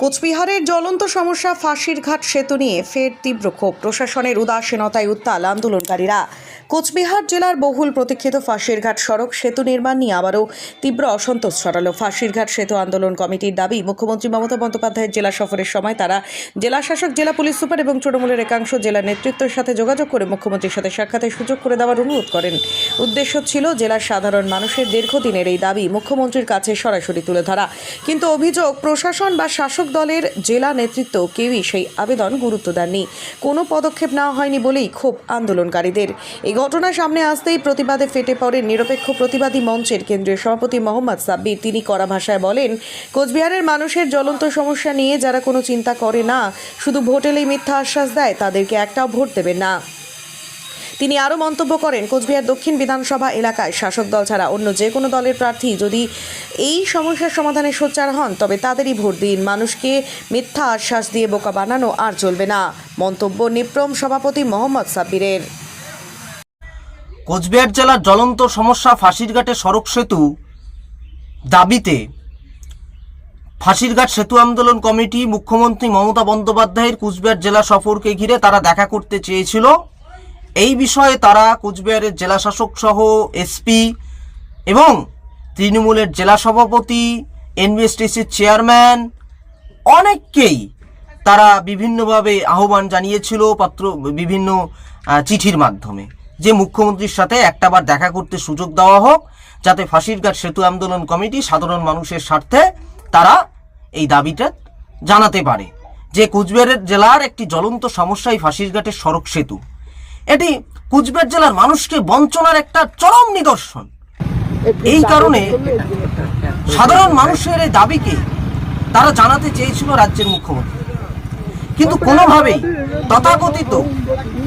কোচবিহারের জ্বলন্ত সমস্যা ফাঁসির ঘাট সেতু নিয়ে ফের তীব্র ক্ষোভ। প্রশাসনের উদাসীনতায় উত্তাল আন্দোলনকারীরা। কোচবিহার জেলার বহুল প্রতীক্ষিত ফাঁসিরঘাট সড়ক সেতু নির্মাণ নিয়ে আবারও তীব্র অসন্তোষ ছড়ালো। ফাঁসিরঘাট সেতু আন্দোলন কমিটির দাবি, মুখ্যমন্ত্রী মমতা বন্দ্যোপাধ্যায়ের জেলা সফরের সময় তারা জেলা শাসক জেলা পুলিশ সুপার এবং তৃণমূলের একাংশ জেলা নেতৃত্বের সাথে যোগাযোগ করে মুখ্যমন্ত্রীর সাথে সাক্ষাতের সুযোগ করে দেওয়ার অনুরোধ করেন। উদ্দেশ্য ছিল জেলার সাধারণ মানুষের দীর্ঘদিনের এই দাবি মুখ্যমন্ত্রীর কাছে সরাসরি তুলে ধরা। কিন্তু অভিযোগ, প্রশাসন বা শাসক দলের জেলা নেতৃত্ব কেউই সেই আবেদন গুরুত্ব দেননি। কোনো পদক্ষেপ নেওয়া হয়নি বলেই ক্ষোভ আন্দোলনকারীদের। ঘটনা সামনে আসতেই প্রতিবাদে ফেটে পড়ে নিরপেক্ষ প্রতিবাদী মঞ্চের কেন্দ্রীয় সভাপতি মোহাম্মদ সাব্বির। তিনি কড়া ভাষায় বলেন, কোচবিহারের মানুষের জ্বলন্ত সমস্যা নিয়ে যারা কোনো চিন্তা করে না, শুধু ভোট এলেই মিথ্যা আশ্বাস দেয়, তাদেরকে একটাও ভোট দেবেন না। তিনি আরও মন্তব্য করেন, কোচবিহার দক্ষিণ বিধানসভা এলাকায় শাসক দল ছাড়া অন্য যে কোনো দলের প্রার্থী যদি এই সমস্যার সমাধানে সোচ্চার হন, তবে তাদেরই ভোট দিন। মানুষকে মিথ্যা আশ্বাস দিয়ে বোকা বানানো আর চলবে না। মন্তব্য নিপ্রম সভাপতি মোহাম্মদ সাব্বিরের। কোচবিহার জেলার জ্বলন্ত সমস্যা ফাঁসিরঘাটে সড়ক সেতু দাবিতে ফাঁসিরঘাট সেতু আন্দোলন কমিটি মুখ্যমন্ত্রী মমতা বন্দ্যোপাধ্যায়ের কুচবিহার জেলা সফরকে ঘিরে তারা দেখা করতে চেয়েছিল। এই বিষয়ে তারা কুচবিহারের জেলা শাসক সহ, এসপি এবং তৃণমূলের জেলা সভাপতি, এনবিএসটিসির চেয়ারম্যান অনেককেই তারা বিভিন্নভাবে আহ্বান জানিয়েছিল, পত্র বিভিন্ন চিঠির মাধ্যমে। যে মুখ্যমন্ত্রীর সাথে একটাবার দেখা করতে সুযোগ দেওয়া হোক, যাতে ফাঁসিরঘাট সেতু আন্দোলন কমিটি সাধারণ মানুষের স্বার্থে তারা এই দাবিটা জানাতে পারে। যে কুচবিহারের জেলার একটি জ্বলন্ত সমস্যাই ফাঁসিরঘাটের সড়ক সেতু। এটি কুচবিহার জেলার মানুষকে বঞ্চনার একটা চরম নিদর্শন। এই কারণে সাধারণ মানুষের এই দাবিকে তারা জানাতে চেয়েছিল রাজ্যের মুখ্যমন্ত্রী। কিন্তু কোনোভাবেই তথাকথিত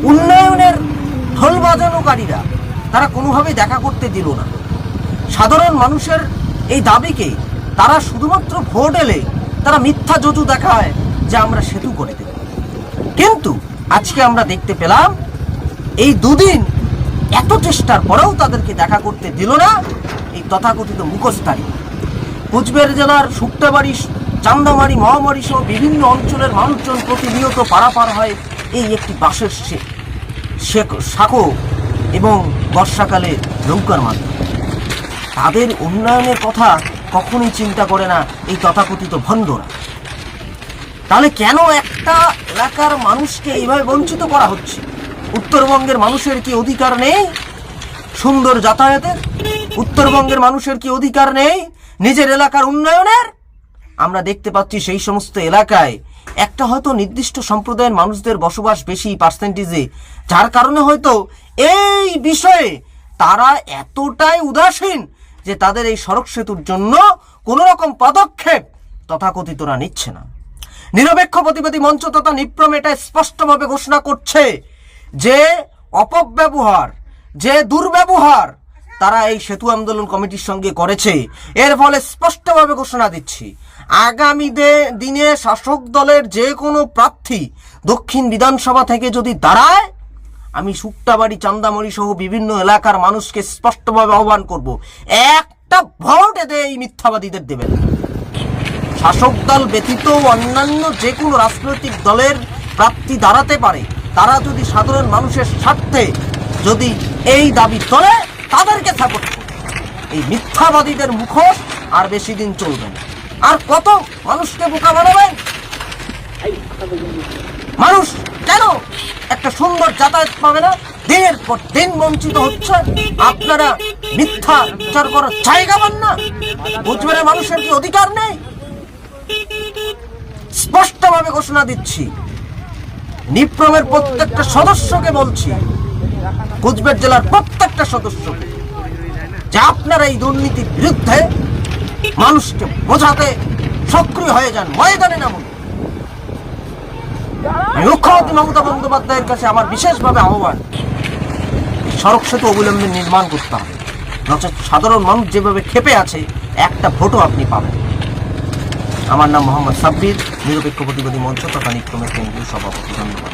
উন্নয়নের ঢোল বাজানোকারীরা তারা কোনোভাবেই দেখা করতে দিল না। সাধারণ মানুষের এই দাবিকে তারা শুধুমাত্র ভোট এলে তারা মিথ্যা যজু দেখায় যে আমরা সেতু করে দেব। কিন্তু আজকে আমরা দেখতে পেলাম, এই দুদিন এত চেষ্টার পরেও তাদেরকে দেখা করতে দিল না এই তথাকথিত মুখোশধারী। কোচবিহার জেলার শুক্তাবাড়ি, চান্দামারি, মহামারী সহ বিভিন্ন অঞ্চলের মানুষজন প্রতিনিয়ত পারাপার হয় এই একটি বাঁশের শে- শেক- এবং বর্ষাকালে নৌকার মাধ্যমে। তাদের উন্নয়নের কথা কখনোই চিন্তা করে না এই তথাকথিত ভণ্ডরা। তাহলে কেন একটা এলাকার মানুষকে এইভাবে বঞ্চিত করা হচ্ছে? উত্তরবঙ্গের মানুষের কি অধিকার নেই? সুন্দর যাতায়াতের? উত্তরবঙ্গের মানুষের কি অধিকার নেই? নিজের এলাকার উন্নয়নের? আমরা দেখতে পাচ্ছি সেই সমস্ত এলাকায় একটা হয়তো নির্দিষ্ট সম্প্রদায়ের মানুষদের বসবাস বেশি পার্সেন্টেজে যার কারণে হয়তো এই বিষয়ে তারা এতটাই উদাসীন যে তাদের এই সড়ক সেতুর জন্য কোনো রকম পদক্ষেপ তথাকথিতরা নিচ্ছে না। নিরপেক্ষ প্রতিবাদী মঞ্চ তথা নিপ্রম এটা স্পষ্টভাবে ঘোষণা করছে যে অপব্যবহার, যে দুর্ব্যবহার তারা এই সেতু আন্দোলন কমিটির সঙ্গে করেছে। এর ফলে স্পষ্টভাবে ঘোষণা দিচ্ছি। আগামী দিনে শাসক দলের যে কোনো প্রার্থী দক্ষিণ বিধানসভা থেকে যদি দাঁড়ায়, আমি শুক্তাবাড়ি চান্দামড়ি সহ বিভিন্ন এলাকার মানুষকে স্পষ্টভাবে আহ্বান করব। একটা ভোট এদের এই মিথ্যাবাদীদের দেবেন। শাসক দল ব্যতীত অন্যান্য যে কোনো রাজনৈতিক দলের প্রাপ্তি দাঁড়াতে পারে। তারা যদি সাধারণ মানুষের স্বার্থে যদি এই দাবি তোলে তাদেরকে সাপোর্ট করবে এই মিথ্যাবাদীদের মুখোশ আর বেশি দিন চলবে না। আর কত মানুষকে বোকা বানাবেন মানুষ কেন একটা সুন্দর যাতায়াত পাবে না? দিনের পর দিন বঞ্চিত হচ্ছে। আপনারা মিথ্যা প্রচার করার জায়গা পান না। বুঝবেন মানুষের কি অধিকার নেই? স্পষ্টভাবে ঘোষণা দিচ্ছি। নিপ্রমের প্রত্যেকটা সদস্যকে বলছি কুচবিহার জেলার প্রত্যেকটা সদস্যকে, যে আপনারা এই দুর্নীতির বিরুদ্ধে মানুষকে বোঝাতে সক্রিয় হয়ে যান, ময়দানে নামুন। মুখ্যমন্ত্রী মমতা বন্দ্যোপাধ্যায়ের কাছে আমার বিশেষভাবে আহ্বান, সড়ক সেতু অবিলম্বে নির্মাণ করতে হবে। নচেত সাধারণ মানুষ যেভাবে ক্ষেপে আছে, একটা ভোটও আপনি পাবেন আমার নাম মোহাম্মদ সাব্বির, নিরপেক্ষ প্রতিবাদী মঞ্চ তথা নিক্রমের কেন্দ্রীয় সভাপতি। ধন্যবাদ।